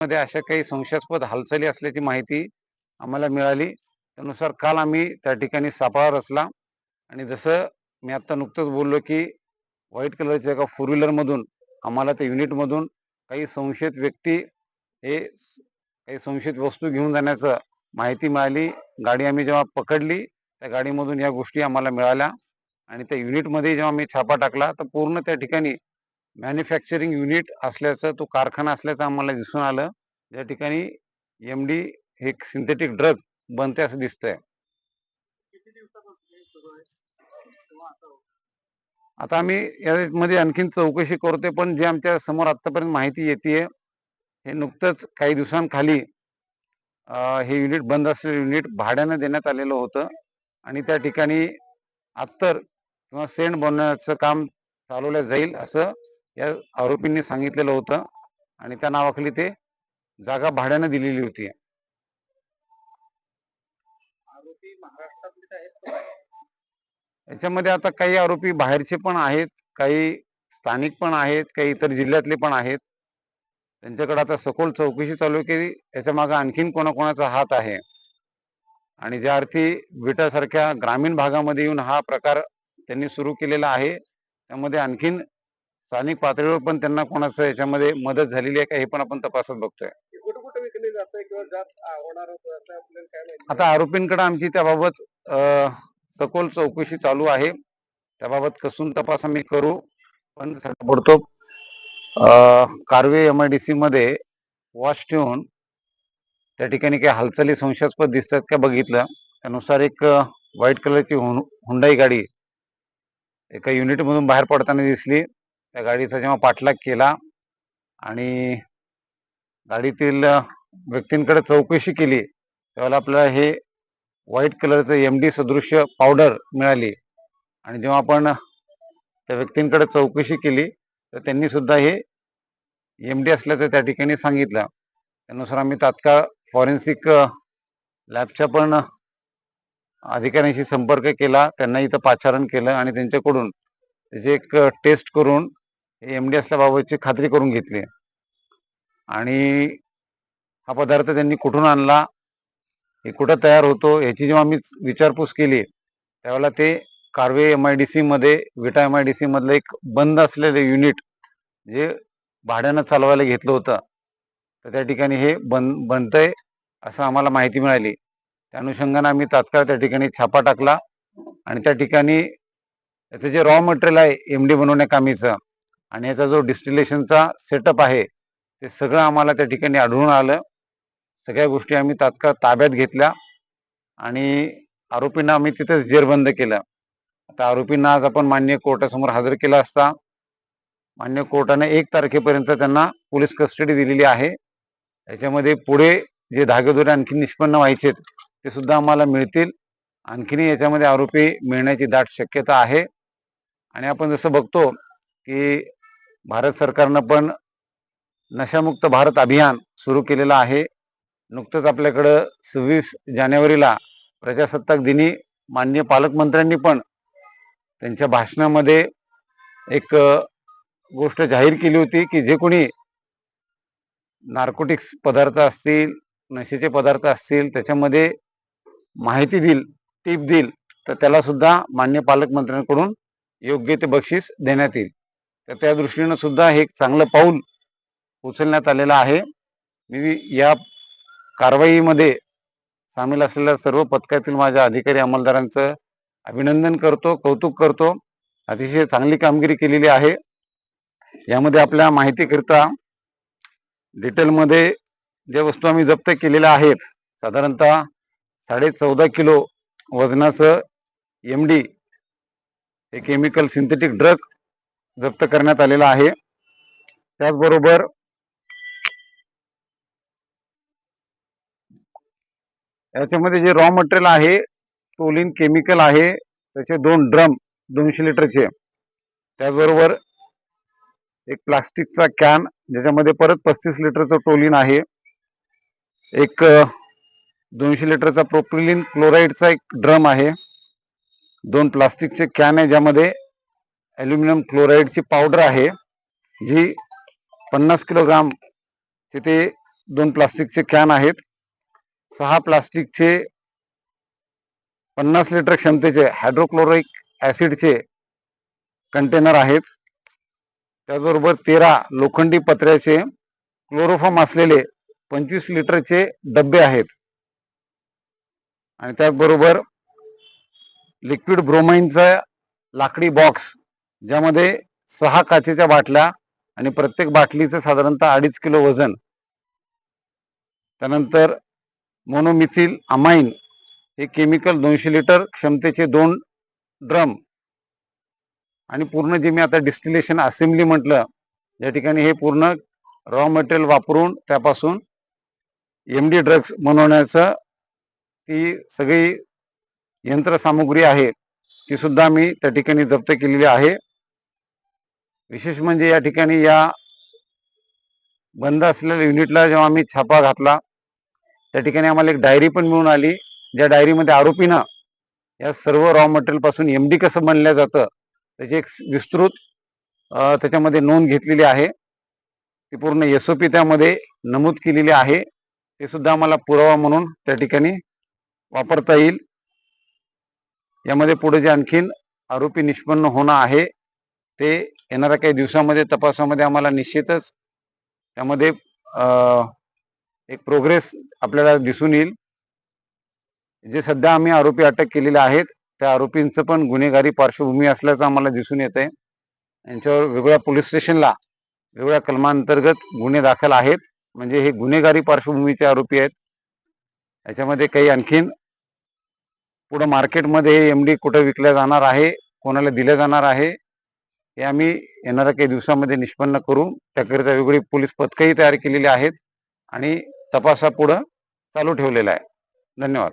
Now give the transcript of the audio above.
मध्ये अशा काही संशयास्पद हालचाली असल्याची माहिती आम्हाला मिळाली. त्यानुसार काल आम्ही त्या ठिकाणी सापळा रचला आणि जसं मी आता नुकतंच बोललो की व्हाईट कलरच्या एका फोर व्हीलर मधून आम्हाला त्या युनिट मधून काही संशयित व्यक्ती हे काही संशयित वस्तू घेऊन जाण्याचं माहिती मिळाली. गाडी आम्ही जेव्हा पकडली त्या गाडीमधून या गोष्टी आम्हाला मिळाल्या आणि त्या युनिटमध्ये जेव्हा मी छापा टाकला तर पूर्ण त्या ठिकाणी मॅन्युफॅक्चरिंग युनिट असल्याचं तो कारखाना असल्याचं आम्हाला दिसून आलं. ज्या ठिकाणी एम डी हे सिंथेटिक ड्रग बनते असं दिसतंय. हे? आता आम्ही यामध्ये आणखीन चौकशी करतोय पण जे आमच्यासमोर आतापर्यंत माहिती येते हे नुकतंच काही दिवसांखाली हे युनिट बंद असलेलं युनिट भाड्यानं देण्यात आलेलं होतं. आणि त्या ठिकाणी अत्तर किंवा सेंट बनवण्याचं काम चालवलं जाईल असं या आरोपींनी सांगितलेलं होतं आणि त्या नावाखाली ते जागा भाड्यानं दिलेली होती? याच्यामध्ये आता काही आरोपी बाहेरचे पण आहेत काही स्थानिक पण आहेत काही इतर जिल्ह्यातले पण आहेत. त्यांच्याकडे आता सखोल चौकशी चालू आहे की याच्या मागे आणखीन कोणाकोणाचा हात आहे. आणि ज्या अर्थी विटासारख्या ग्रामीण भागामध्ये येऊन हा प्रकार त्यांनी सुरू केलेला आहे त्यामध्ये आणखीन स्थानिक पातळीवर पण त्यांना कोणाचं याच्यामध्ये मदत झालेली आहे का हे पण आपण तपासत बघतोय. आता आरोपींकडे आमची त्याबाबत सखोल चौकशी चालू आहे. त्याबाबत कसून तपास आम्ही करू. पण ताबडतोब अ, कारवे एम आय डी सी मध्ये वॉच ठेवून त्या ठिकाणी काही हालचाली संशयास्पद दिसतात का बघितलं. त्यानुसार एक व्हाईट कलरची हुंडाई गाडी एका युनिट मधून बाहेर पडताना दिसली. त्या गाडीचा जेव्हा पाठलाग केला आणि गाडीतील व्यक्तींकडे चौकशी केली त्यावेळेला आपल्याला हे व्हाईट कलरचं एम डी सदृश्य पावडर मिळाली. आणि जेव्हा आपण त्या व्यक्तींकडे चौकशी केली तर त्यांनी सुद्धा हे एम डी असल्याचं त्या ठिकाणी सांगितलं. त्यानुसार आम्ही तात्काळ फॉरेन्सिक लॅबच्या पण अधिकाऱ्यांशी संपर्क केला. त्यांना इथं पाचारण केलं आणि त्यांच्याकडून त्याची एक टेस्ट करून एम डी बाबतची खात्री करून घेतली. आणि हा पदार्थ त्यांनी कुठून आणला? हे कुठं तयार होतो? याची जेव्हा मी विचारपूस केली त्यावेळेला ते कारवे एम आय डी सीमध्ये Vita M I D C मधलं एक बंद असलेलं युनिट जे भाड्यानं चालवायला घेतलं होतं तर त्या ठिकाणी हे बन बनतंय असं आम्हाला माहिती मिळाली. त्या अनुषंगानं आम्ही तात्काळ त्या ठिकाणी छापा टाकला आणि त्या ठिकाणी त्याचं जे रॉ मटेरियल आहे एम डी बनवण्याकामीचं आणि याचा जो डिस्टिलेशनचा सेटअप आहे ते सगळं आम्हाला त्या ठिकाणी आढळून आलं. सगळ्या गोष्टी आम्ही तात्काळ ताब्यात घेतल्या आणि आरोपींना आम्ही तिथेच जेरबंद केलं. आता आरोपींना आज आपण मान्य कोर्टासमोर हजर केला असता मान्य कोर्टाने एक तारखेपर्यंत त्यांना पोलीस कस्टडी दिलेली आहे. याच्यामध्ये पुढे जे धागेदोरे आणखी निष्पन्न व्हायचे ते सुद्धा आम्हाला मिळतील. आणखीनही याच्यामध्ये आरोपी मिळण्याची दाट शक्यता आहे. आणि आपण जसं बघतो की भारत सरकारनं पण नशामुक्त भारत अभियान सुरू केलेलं आहे. नुकतंच आपल्याकडं सव्वीस जानेवारीला प्रजासत्ताक दिनी माननीय पालकमंत्र्यांनी पण त्यांच्या भाषणामध्ये एक गोष्ट जाहीर केली होती की जे कोणी नार्कोटिक्स पदार्थ असतील नशेचे पदार्थ असतील त्याच्यामध्ये माहिती देईल टीप देईल तर त्याला सुद्धा मान्य पालकमंत्र्यांकडून योग्य ते बक्षीस देण्यात येईल. तर त्या दृष्टीनं सुद्धा हे एक चांगलं पाऊल उचलण्यात आलेलं आहे. मी या कारवाईमध्ये सामील असलेल्या सर्व पथकातील माझ्या अधिकारी अंमलदारांचं अभिनंदन करतो कौतुक करतो. अतिशय चांगली कामगिरी केलेली आहे. यामध्ये आपल्या माहितीकरिता डिटेलमध्ये ज्या वस्तू आम्ही जप्त केलेल्या आहेत साधारणतः साडे चौदा किलो वजनाचं एम डी हे केमिकल सिंथेटिक ड्रग जप्त करण्यात आलेला आहे. त्याचबरोबर याच्यामध्ये जे रॉ मटेरियल आहे टोलिन केमिकल आहे त्याचे दोन ड्रम दोनशे लिटरचे. त्याचबरोबर एक प्लास्टिकचा कॅन ज्याच्यामध्ये परत पस्तीस लिटरचं टोलिन आहे. एक दोनशे लिटरचा प्रोपिलिन क्लोराईडचा एक ड्रम आहे. दोन प्लास्टिकचे कॅन आहे ज्यामध्ये ॲल्युमिनियम क्लोराईडची पावडर आहे जी पन्नास किलोग्राम तिथे दोन प्लास्टिकचे कॅन आहेत. सहा प्लास्टिकचे पन्नास लिटर क्षमतेचे हायड्रोक्लोरिक ऍसिडचे कंटेनर आहेत. त्याचबरोबर तेरा लोखंडी पत्र्याचे क्लोरोफॉर्म असलेले पंचवीस लिटरचे डबे आहेत. आणि त्याचबरोबर लिक्विड ब्रोमाइनचा लाकडी बॉक्स ज्यामध्ये सहा काचेच्या बाटल्या आणि प्रत्येक बाटलीचं साधारणतः अडीच किलो वजन. त्यानंतर मोनोमिथिल अमाइन हे केमिकल दोनशे लिटर क्षमतेचे दोन ड्रम. आणि पूर्ण जे मी आता डिस्टिलेशन असेंब्ली म्हटलं या ठिकाणी हे पूर्ण रॉ मटेरियल वापरून त्यापासून एम डी ड्रग्स बनवण्याचं ती सगळी यंत्रसामुग्री आहे ती सुद्धा मी त्या ठिकाणी जप्त केलेली आहे. विशेष म्हणजे या ठिकाणी या बंद असलेल्या युनिटला जेव्हा आम्ही छापा घातला त्या ठिकाणी आम्हाला एक डायरी पण मिळून आली. ज्या डायरीमध्ये आरोपीनं या सर्व रॉ मटेरियलपासून एम डी कसं बनलं जातं त्याची एक विस्तृत त्याच्यामध्ये नोंद घेतलेली आहे. ती पूर्ण एस ओ पी त्यामध्ये नमूद केलेली आहे. ते सुद्धा आम्हाला पुरावा म्हणून त्या ठिकाणी वापरता येईल. यामध्ये पुढे जे आणखीन आरोपी निष्पन्न होणं आहे ते येणाऱ्या काही दिवसामध्ये तपासामध्ये आम्हाला निश्चितच त्यामध्ये एक प्रोग्रेस आपल्याला दिसून येईल. जे सध्या आम्ही आरोपी अटक केलेले आहेत त्या आरोपींचं पण गुन्हेगारी पार्श्वभूमी असल्याचं आम्हाला दिसून येत आहे यांच्यावर वेगवेगळ्या पोलीस स्टेशनला वेगवेगळ्या कलमांतर्गत गुन्हे दाखल आहेत. म्हणजे हे गुन्हेगारी पार्श्वभूमीचे आरोपी आहेत. याच्यामध्ये काही आणखीन पुढं मार्केटमध्ये एम डी कुठं विकल्या जाणार आहे कोणाला दिल्या जाणार आहे हे आम्ही येणाऱ्या काही दिवसामध्ये निष्पन्न करून त्याकरिता वेगवेगळी पोलीस पथकंही तयार केलेली आहेत आणि तपासापुढं चालू ठेवलेला आहे. धन्यवाद.